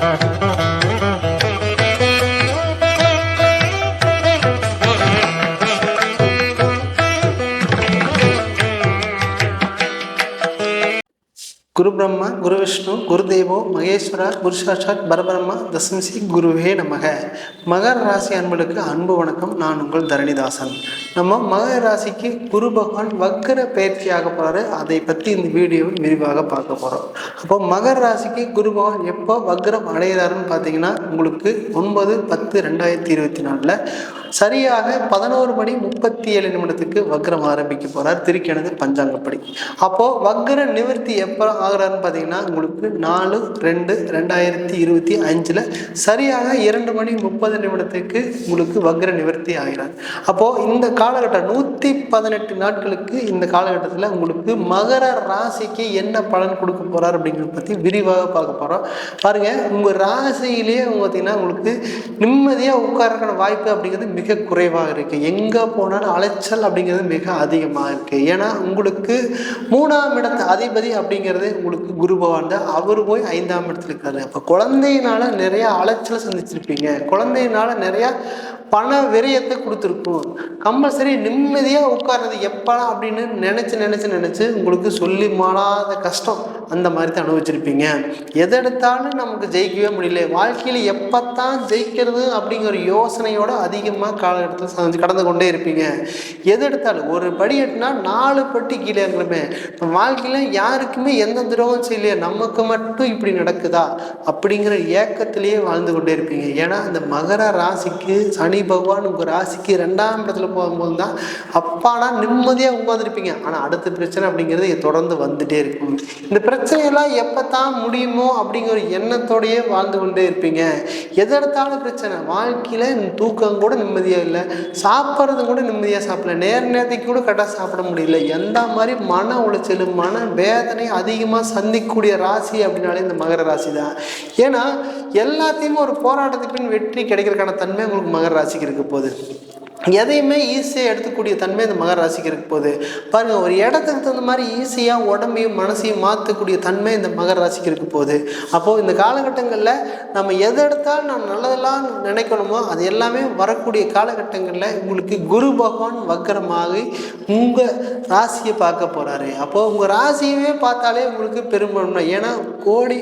குரு குருபிரம்மா குரு விஷ்ணு குரு தேவோ மகேஸ்வரா குரு சாட்சாத் பரபிரம்மா தசம்சி குருவே நமக. மகர ராசி அன்பர்களுக்கு அன்பு வணக்கம். நான் உங்கள் தரணிதாசன். நம்ம மகர ராசிக்கு குரு பகவான் வக்கர பயிற்சியாக போகிறாரு அதை பற்றி இந்த வீடியோவில் விரிவாக பார்க்க போகிறோம் அப்போ மகர ராசிக்கு குரு பகவான் எப்போ வக்ரம் அடைகிறாருன்னு பார்த்தீங்கன்னா உங்களுக்கு ஒன்பது பத்து ரெண்டாயிரத்தி இருபத்தி நாலில் சரியாக பதினோரு மணி முப்பத்தி ஏழு நிமிடத்துக்கு வக்ரம் ஆரம்பிக்க போகிறார் திருக்கணது பஞ்சாங்கப்படி. அப்போது வக்ர நிவர்த்தி எப்போ ஆகுறாருன்னு பார்த்தீங்கன்னா உங்களுக்கு நாலு ரெண்டு ரெண்டாயிரத்தி இருபத்தி அஞ்சில் சரியாக இரண்டு மணி முப்பது நிமிடத்துக்கு உங்களுக்கு வக்ர நிவர்த்தி ஆகிறார். அப்போது இந்த காலகட்டம் நூற்றி பதினெட்டு நாட்களுக்கு இந்த காலகட்டத்தில் உங்களுக்கு மகர ராசிக்கு என்ன பலன் கொடுக்க போகிறார் அப்படிங்கிறத பற்றி விரிவாக பார்க்க போகிறோம் பாருங்கள் உங்கள் ராசியிலேயே பார்த்தீங்கன்னா உங்களுக்கு நிம்மதியாக உட்காரக்கான வாய்ப்பு அப்படிங்கிறது மிக குறைவாக இருக்குது எங்கே போனாலும் அலைச்சல் அப்படிங்கிறது மிக அதிகமாக இருக்குது ஏன்னா உங்களுக்கு மூணாம் இடத்து அதிபதி அப்படிங்கிறது உங்களுக்கு குரு பகவான் தான். அவர் போய் ஐந்தாம் இடத்துல இருக்காரு அப்போ குழந்தையினால நிறைய அலைச்சலை சந்திச்சிருப்பீங்க. குழந்தையினால நிறையா பண விரயத்தை கொடுத்துருக்கும். கம்பல்சரி நிம்மதியாக உட்கார்றது எப்படா அப்படின்னு நினச்சி நினச்சி நினச்சி உங்களுக்கு சொல்லி மாறாத கஷ்டம். அந்த மாதிரி தான் அனுபவிச்சிருப்பீங்க. எதை எடுத்தாலும் நமக்கு ஜெயிக்கவே முடியல. வாழ்க்கையில் எப்போத்தான் ஜெயிக்கிறது அப்படிங்கிற யோசனையோட அதிகமாக காலகட்டத்தில் சந்திச்சு கடந்து கொண்டே இருப்பீங்க. எது எடுத்தாலும் ஒரு படி எட்டுனா நாலு பட்டி கீழே இருக்கிறமே இப்போ வாழ்க்கையில் யாருக்குமே எந்த துரோகம் செய்யலையே. நமக்கு மட்டும் இப்படி நடக்குதா? அப்படிங்கிற ஏக்கத்திலேயே வாழ்ந்து கொண்டே இருப்பீங்க. ஏன்னா அந்த மகர ராசிக்கு சனி பகவான் உங்கள் ராசிக்கு ரெண்டாம் இடத்துல போகும்போது தான் அப்பானா நிம்மதியாக உட்காந்துருப்பீங்க ஆனால் அடுத்த பிரச்சனை அப்படிங்கிறது தொடர்ந்து வந்துட்டே இருக்கும். இந்த பிரச்சனை பிரச்சனையெல்லாம் எப்போ தான் முடியுமோ அப்படிங்கிற ஒரு எண்ணத்தோடையே வாழ்ந்து கொண்டே இருப்பீங்க. எது எடுத்தாலும் பிரச்சனை. வாழ்க்கையில் தூக்கம் கூட நிம்மதியாக இல்லை. சாப்பிட்றது கூட நிம்மதியாக சாப்பிடல. நேர நேரத்துக்கு கூட கரெக்டாக சாப்பிட முடியல. எந்த மாதிரி மன உளைச்சல் மன வேதனை அதிகமாக சந்திக்கக்கூடிய ராசி அப்படின்னாலே இந்த மகர ராசி தான். ஏன்னா எல்லாத்தையுமே ஒரு போராட்டத்துக்கு பின் வெற்றி கிடைக்கிறதுக்கான தன்மை உங்களுக்கு மகர ராசிக்கு இருக்க போகுது. எதையுமே ஈஸியாக எடுத்துக்கூடிய தன்மை இந்த மகர ராசிக்கு இருக்க போகுது. பாருங்கள் ஒரு இடத்துக்கு தகுந்த மாதிரி ஈஸியாக உடம்பையும் மனசையும் மாற்றக்கூடிய தன்மை இந்த மகர ராசிக்கு இருக்க போகுது. அப்போது இந்த காலகட்டங்களில் நம்ம எதை எடுத்தாலும் நம்ம நல்லதெல்லாம் நினைக்கணுமோ அது எல்லாமே வரக்கூடிய காலகட்டங்களில் உங்களுக்கு குரு பகவான் வக்கரமாக உங்கள் ராசியை பார்க்க போகிறாரு அப்போது உங்கள் ராசியவே பார்த்தாலே உங்களுக்கு பெரும்பான்மை. ஏன்னா கோடி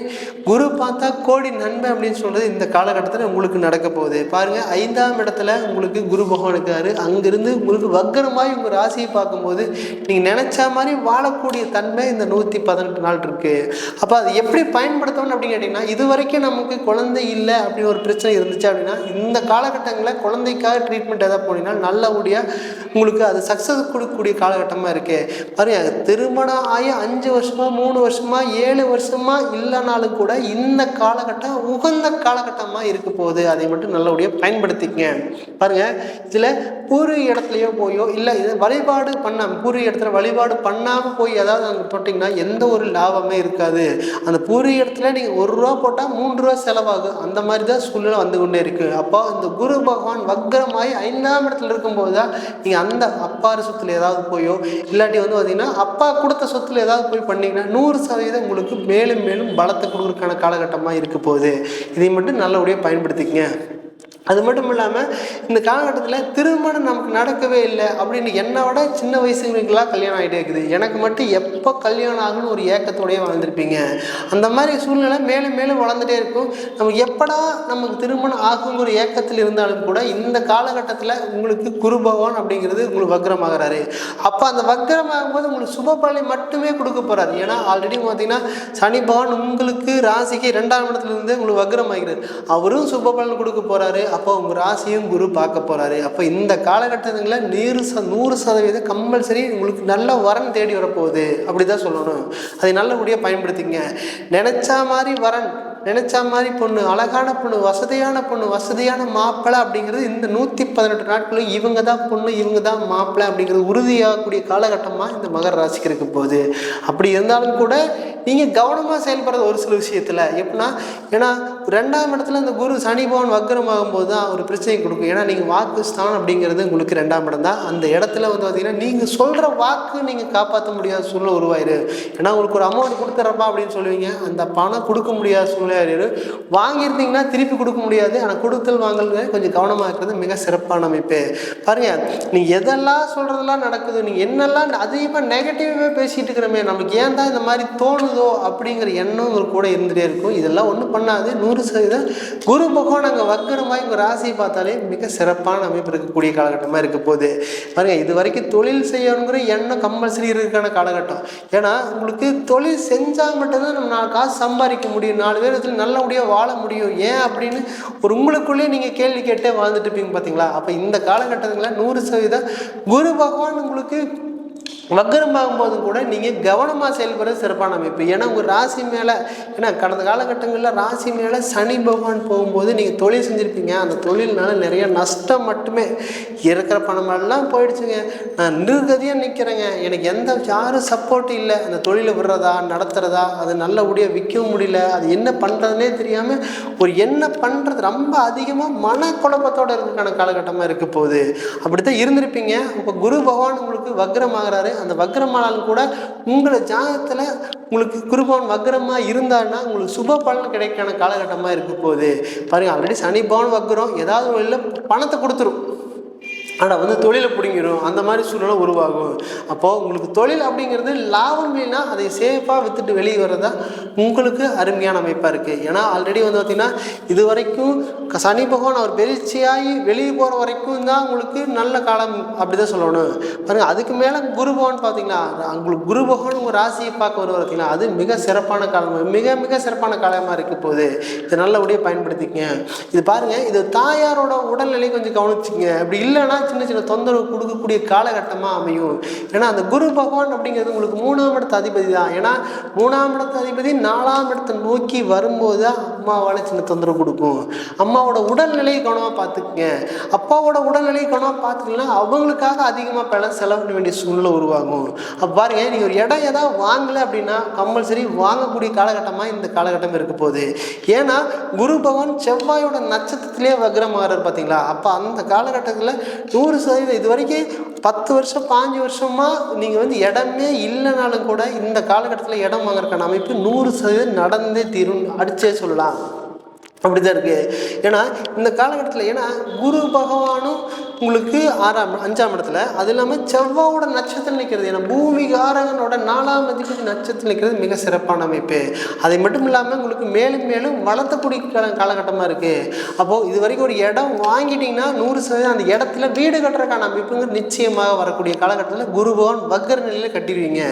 குரு பார்த்தா கோடி நன்மை அப்படின்னு சொல்கிறது இந்த காலகட்டத்தில் உங்களுக்கு நடக்க போகுது. பாருங்கள் ஐந்தாம் இடத்துல உங்களுக்கு குரு பகவானுக்கு போட்டிருக்காரு அங்கிருந்து உங்களுக்கு வக்கரமாய் உங்கள் ராசியை பார்க்கும்போது நீங்கள் நினச்ச மாதிரி வாழக்கூடிய தன்மை இந்த நூற்றி பதினெட்டு நாள் இருக்குது அப்போ அது எப்படி பயன்படுத்தணும் அப்படின்னு கேட்டிங்கன்னா இது வரைக்கும் நமக்கு குழந்தை இல்லை அப்படின்னு ஒரு பிரச்சனை இருந்துச்சு அப்படின்னா இந்த காலகட்டங்களில் குழந்தைக்காக ட்ரீட்மெண்ட் எதாவது போனீங்கன்னா நல்லபடியாக உங்களுக்கு அது சக்ஸஸ் கொடுக்கக்கூடிய காலகட்டமாக இருக்குது பாருங்க திருமணம் ஆகி அஞ்சு வருஷமாக மூணு வருஷமாக ஏழு வருஷமாக இல்லைனாலும் கூட இந்த காலகட்டம் உகந்த காலகட்டமாக இருக்க போகுது. அதை மட்டும் நல்லபடியாக பயன்படுத்திக்கங்க. பாருங்கள் இதில் பூர்வீக இடத்துலையோ போயோ இல்லை இது வழிபாடு பண்ணாமல் பூர்வீக இடத்துல வழிபாடு பண்ணாமல் போய் ஏதாவது அங்கே போட்டிங்கன்னா எந்த ஒரு லாபமே இருக்காது. அந்த பூர்வீக இடத்துல நீங்கள் ஒரு ரூபா போட்டால் மூன்று ரூபா செலவாகும். அந்த மாதிரி தான் சூழ்நிலை வந்து கொண்டே இருக்குது அப்போ இந்த குரு பகவான் வக்கரமாகி ஐந்தாம் இடத்துல இருக்கும்போது தான் நீங்கள் அந்த அப்பாறு சொத்தில் ஏதாவது போயோ இல்லாட்டி வந்து பார்த்திங்கன்னா அப்பா கொடுத்த சொத்துல ஏதாவது போய் பண்ணிங்கன்னா நூறு சதவீதம் உங்களுக்கு மேலும் மேலும் பலத்தை கொடுக்குறதுக்கான காலகட்டமாக இருக்க போகுது. இதை மட்டும் நல்லபடியாக பயன்படுத்திக்கங்க. அது மட்டும் இல்லாமல் இந்த காலகட்டத்தில் திருமணம் நமக்கு நடக்கவே இல்லை அப்படின்னு என்னை விட சின்ன வயசுங்களுக்கெல்லாம் கல்யாணம் ஆகிட்டே இருக்குது. எனக்கு மட்டும் எப்போ கல்யாணம் ஆகுன்னு ஒரு ஏக்கத்தோடையே வாழ்ந்துருப்பீங்க. அந்த மாதிரி சூழ்நிலை மேலும் மேலும் வளர்ந்துட்டே இருக்கும். நம்ம எப்படா நமக்கு திருமணம் ஆகுங்கிற ஏக்கத்தில் இருந்தாலும் கூட இந்த காலகட்டத்தில் உங்களுக்கு குரு பகவான் அப்படிங்கிறது உங்களுக்கு வக்ரமாகிறாரு. அப்போ அந்த வக்ரமாகும் போது உங்களுக்கு சுப பலனை மட்டுமே கொடுக்க போகிறாரு ஏன்னா ஆல்ரெடி பார்த்தீங்கன்னா சனி பகவான் உங்களுக்கு ராசிக்கு ரெண்டாம் இடத்துலேருந்து உங்களுக்கு வக்ரமாகிறது அவரும் சுப பலன் கொடுக்க போகிறாரு அப்போ உங்கள் ராசியும் குரு பார்க்க போகிறாரு அப்போ இந்த காலகட்டங்களில் நூறு ச நூறு சதவீதம் கம்பல்சரி உங்களுக்கு நல்ல வரன் தேடி வரப்போகுது. அப்படி தான் சொல்லணும். அதை நல்லபடியாக பயன்படுத்திங்க. நினச்சா மாதிரி வரன் நினச்சா மாதிரி பொண்ணு அழகான பொண்ணு வசதியான பொண்ணு வசதியான மாப்பிள்ளை அப்படிங்கிறது இந்த நூற்றி பதினெட்டு நாட்களும் இவங்க தான் பொண்ணு இவங்க தான் மாப்பிள்ளை அப்படிங்கிறது உறுதியாகக்கூடிய காலகட்டமாக இந்த மகர ராசிக்கு இருக்க போகுது. அப்படி இருந்தாலும் கூட நீங்கள் கவனமாக செயல்படுறது ஒரு சில விஷயத்தில். எப்படின்னா ஏன்னா ரெண்டாம் இடத்துல இந்த குரு சனி பவன் வக்கரமாகும் போது தான் ஒரு பிரச்சனை கொடுக்கும். ஏன்னா நீங்கள் வாக்கு ஸ்தானம் அப்படிங்கிறது உங்களுக்கு ரெண்டாம் இடம் தான். அந்த இடத்துல வந்து பார்த்தீங்கன்னா நீங்கள் சொல்கிற வாக்கு நீங்கள் காப்பாற்ற முடியாத சூழ்நிலை உருவாயிரு. ஏன்னா உங்களுக்கு ஒரு அமௌண்ட் கொடுத்துட்றப்பா அப்படின்னு சொல்லுவீங்க. அந்த பணம் கொடுக்க முடியாத சூழ்நிலை ஆயிரு. வாங்கியிருந்தீங்கன்னா திருப்பி கொடுக்க முடியாது. ஆனால் கொடுத்தல் வாங்கல் கொஞ்சம் கவனமாக இருக்கிறது மிக சிறப்பான அமைப்பு. பாருங்கள் நீ எதெல்லாம் சொல்கிறதெல்லாம் நடக்குது நீ என்னெல்லாம் அதிகமாக நெகட்டிவாகவே பேசிகிட்டு இருக்கிறமே நமக்கு ஏன் தான் இந்த மாதிரி தோணுது? அப்படிங்கிற எண்ணம் ஒரு கூட இருந்துகிட்டே இருக்கும். இதெல்லாம் ஒன்றும் பண்ணாது. நூறு சதவீதம் குரு பகவான் அங்கே வக்கரமாக உங்கள் ராசியை பார்த்தாலே மிக சிறப்பான அமைப்பு இருக்கக்கூடிய காலகட்டமாக இருக்க போகுது. பாருங்கள் இது வரைக்கும் தொழில் செய்யணுங்கிற எண்ணம் கம்பல்சரி இருக்கிற காலகட்டம். ஏன்னா உங்களுக்கு தொழில் செஞ்சால் மட்டும்தான் நம்ம நாலு காசு சம்பாதிக்க முடியும். நாலு பேர் இடத்துல நல்லபடியாக வாழ முடியும். ஏன் அப்படின்னு ஒரு உங்களுக்குள்ளேயே நீங்கள் கேள்வி கேட்டே வாழ்ந்துட்டு இருப்பீங்க பார்த்தீங்களா அப்போ இந்த காலகட்டத்தில் நூறு சதவீதம் குரு பகவான் உங்களுக்கு வக்கரமாகும் போது கூட நீங்கள் கவனமாக செயல்படுறது சிறப்பான அமைப்பு. ஏன்னா உங்கள் ராசி மேலே ஏன்னா கடந்த காலகட்டங்களில் ராசி மேலே சனி பகவான் போகும்போது நீங்கள் தொழில் செஞ்சுருப்பீங்க. அந்த தொழில்னால நிறைய நஷ்டம் மட்டுமே இருக்கிற பணமெல்லாம் போயிடுச்சுங்க. நான் நிர்கதியாக நிற்கிறேங்க எனக்கு எந்த யாரும் சப்போர்ட் இல்லை. அந்த தொழிலை விடுறதா நடத்துகிறதா அது நல்லபடியாக விற்கவும் முடியல. அது என்ன பண்ணுறதுனே தெரியாமல் ஒரு என்ன பண்ணுறது ரொம்ப அதிகமாக மனக்குழப்பத்தோடு இருக்கிறக்கான காலகட்டமாக இருக்க போகுது. அப்படி தான் இருந்திருப்பீங்க. இப்போ குரு பகவான் உங்களுக்கு வக்ரமாகறாரு அந்த வக்ரமானாலும் கூட உங்களை ஜாதகத்தில் உங்களுக்கு குருபவன் வக்ரமாக இருந்தாருன்னா உங்களுக்கு சுப பலன் கிடைக்கான காலகட்டமாக இருக்க போகுது. பாருங்கள் ஆல்ரெடி சனி பவன் வக்ரம் ஏதாவது வழியில் பணத்தை கொடுத்துரும். ஆனால் வந்து தொழிலை பிடிங்கிடும் அந்த மாதிரி சூழ்நிலை உருவாகும். அப்போது உங்களுக்கு தொழில் அப்படிங்கிறது லாபம் இல்லைன்னா அதை சேஃபாக விற்றுட்டு வெளியே வர்றதா உங்களுக்கு அருமையான அமைப்பாக இருக்குது ஏன்னா ஆல்ரெடி வந்து பார்த்திங்கன்னா இது வரைக்கும் சனி பகவான் அவர் வெளிச்சியாகி வெளியே போகிற வரைக்கும் தான் உங்களுக்கு நல்ல காலம் அப்படி தான் சொல்லணும். பாருங்கள் அதுக்கு மேலே குரு பகவான் பார்த்தீங்கன்னா உங்களுக்கு குரு பகவான் உங்கள் ராசியை பார்க்க வருவார் பார்த்தீங்கன்னா அது மிக சிறப்பான காலம் மிக மிக சிறப்பான காலமாக இருக்க போகுது. இதை நல்லபடியாக பயன்படுத்திக்கங்க. இது பாருங்கள் இது தாயாரோட உடல்நிலை கொஞ்சம் கவனிச்சிங்க அப்படி இல்லைன்னா சின்ன சின்ன தொந்தரவு கொடுக்கக்கூடிய காலகட்டமாக அமையும். ஏன்னா அந்த குரு பகவான் அப்படிங்கிறது உங்களுக்கு மூணாம் இடத்து அதிபதி தான். ஏன்னா மூணாம் இடத்து அதிபதி நாலாம் இடத்தை நோக்கி வரும்போது தான் அம்மாவால் சின்ன தொந்தரவு கொடுக்கும். அம்மாவோட உடல்நிலையை கவனமாக பார்த்துக்குங்க. அப்பாவோட உடல்நிலையை கவனமாக பார்த்துக்கலாம் அவங்களுக்காக அதிகமாக பணம் செலவிட வேண்டிய சூழ்நிலை உருவாகும். அப்போ பாருங்க நீங்கள் ஒரு இடம் ஏதாவது வாங்கலை அப்படின்னா கம்பல்சரி வாங்கக்கூடிய காலகட்டமாக இந்த காலகட்டம் இருக்க போகுது. ஏன்னா குரு பகவான் செவ்வாயோட நட்சத்திரத்திலே வக்ரமாகிறார் பார்த்தீங்களா அப்போ அந்த காலகட்டத்தில் நூறு சதவீதம் இது வரைக்கும் பத்து வருஷம் பாஞ்சு வருஷமாக நீங்கள் வந்து இடமே இல்லைனாலும் கூட இந்த காலகட்டத்தில் இடம் வாங்குறதுக்கான அமைப்பு நூறு சதவீதம் நடந்தே தீரும் அடிச்சே சொல்லலாம். அப்படி தான் இருக்குது ஏன்னா இந்த காலகட்டத்தில் ஏன்னா குரு பகவானும் உங்களுக்கு ஆறாம் அஞ்சாம் இடத்துல. அது இல்லாமல் செவ்வாவோட நட்சத்திரம் நிற்கிறது ஏன்னா பூமிகாரகனோட நாலாம் அதிபதி நட்சத்திரம் நிற்கிறது மிக சிறப்பான அமைப்பு. அதை மட்டும் இல்லாமல் உங்களுக்கு மேலும் மேலும் வளர்த்தக்கூடிய கால காலகட்டமாக இருக்குது அப்போது இது வரைக்கும் ஒரு இடம் வாங்கிட்டிங்கன்னா நூறு சதவீதம் அந்த இடத்துல வீடு கட்டுறதுக்கான அமைப்புங்க நிச்சயமாக வரக்கூடிய காலகட்டத்தில் குரு பகவான் வக்கர நிலையில் கட்டிடுவீங்க.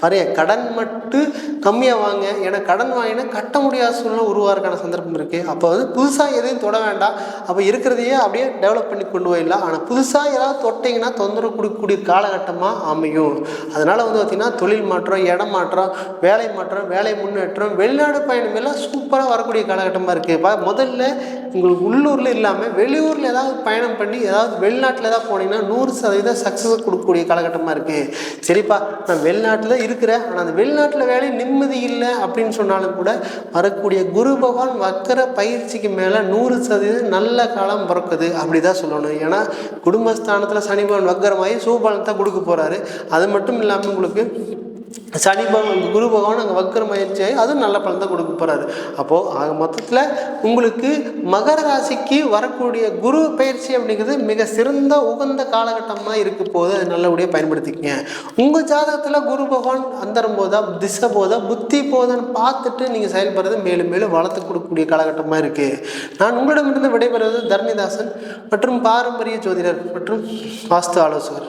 பாரு கடன் மட்டும் கம்மியாக வாங்க. ஏன்னா கடன் வாங்கினா கட்ட முடியாத சூழ்நிலை உருவாகிறதுக்கான சந்தர்ப்பம் இருக்குது அப்போ வந்து புதுசாக எதையும் தொட வேண்டாம். அப்போ இருக்கிறதையே அப்படியே டெவலப் பண்ணி கொண்டு போயிடலாம். ஆனால் புதுசாக ஏதாவது தொட்டிங்கன்னா தொந்தரவு கொடுக்கக்கூடிய காலகட்டமாக அமையும். அதனால் வந்து பார்த்திங்கன்னா தொழில் மாற்றம் இடம் மாற்றம் வேலை மாற்றம் வேலை முன்னேற்றம் வெளிநாடு பயணம் எல்லாம் சூப்பராக வரக்கூடிய காலகட்டமாக இருக்குது இப்போ முதல்ல உங்களுக்கு உள்ளூரில் இல்லாமல் வெளியூரில் ஏதாவது பயணம் பண்ணி ஏதாவது வெளிநாட்டில் ஏதாவது போனீங்கன்னா நூறு சதவீதம் சக்ஸஸ் கொடுக்கக்கூடிய காலகட்டமாக இருக்குது சரிப்பா நான் வெளிநாட்டில் இருக்கிறேன். ஆனால் அந்த வெளிநாட்டில் வேலை நிம்மதி இல்லை அப்படின்னு சொன்னாலும் கூட வரக்கூடிய குரு பகவான் வக்கர பயிற்சிக்கு மேலே நூறு சதவீதம் நல்ல காலம் பிறக்குது. அப்படி தான் சொல்லணும். ஏன்னா குடும்பஸ்தானத்தில் சனி பகவான் வக்கரமாகி சூபலன் தான் கொடுக்க போகிறாரு அது மட்டும் இல்லாமல் உங்களுக்கு சனி பகவான் குரு பகவான் அங்கே வக்கரம் ஆயிடுச்சு அதுவும் நல்ல பலன் தான் கொடுக்க போகிறாரு அப்போது ஆக மொத்தத்தில் உங்களுக்கு மகர ராசிக்கு வரக்கூடிய குரு பயிற்சி அப்படிங்கிறது மிக சிறந்த உகந்த காலகட்டமாக இருக்க போது அதை நல்லபடியாக பயன்படுத்திக்கங்க. உங்கள் ஜாதகத்தில் குரு பகவான் அந்தரம் போதா திசை போதா புத்தி போதான்னு பார்த்துட்டு நீங்கள் செயல்படுறது மேலும் மேலும் வளர்த்து கொடுக்கக்கூடிய காலகட்டமாக இருக்குது நான் உங்களிடமிருந்து விடைபெறுவது தர்மிதாசன் மற்றும் பாரம்பரிய ஜோதிடர் மற்றும் வாஸ்து ஆலோசகர்.